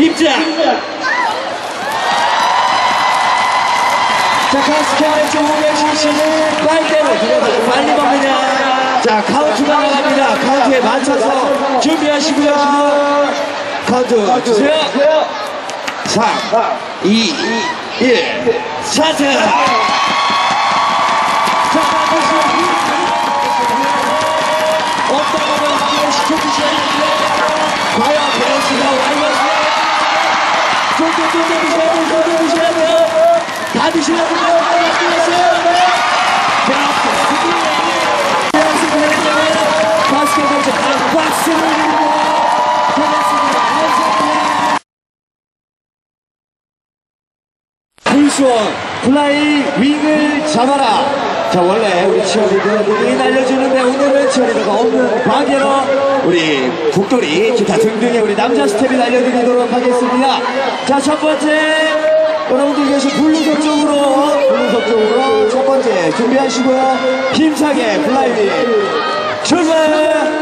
입장! 자, 카스카의 조국의 실시는 빨대로 들어가서 빨리 먹느냐. 자, 카운트가 나갑니다. 카운트에 맞춰서 하시고요. 카운트 주세요. 3, 2, 1, 스타트! 자, 다시 어떤 거를 시켜주셔야 과연 베러스가 완료했어요? 좀더좀 드셔야 돼요, 좀더 드셔야 돼요. 다 드시라고 말씀하셨어요. 바스켓볼 박수를 드 불수원 플라이 윙을 잡아라. 자 원래 우리 치어리더들이 날려주는데 오늘은 치어리더가 없는 관계로 우리 북돌이 기타 등등의 우리 남자 스텝이 날려드리도록 하겠습니다. 자 첫 번째 여러분들 계신 블루석 쪽으로 블루석 쪽으로 첫 번째 준비하시고요. 힘차게 플라이 윙 출발.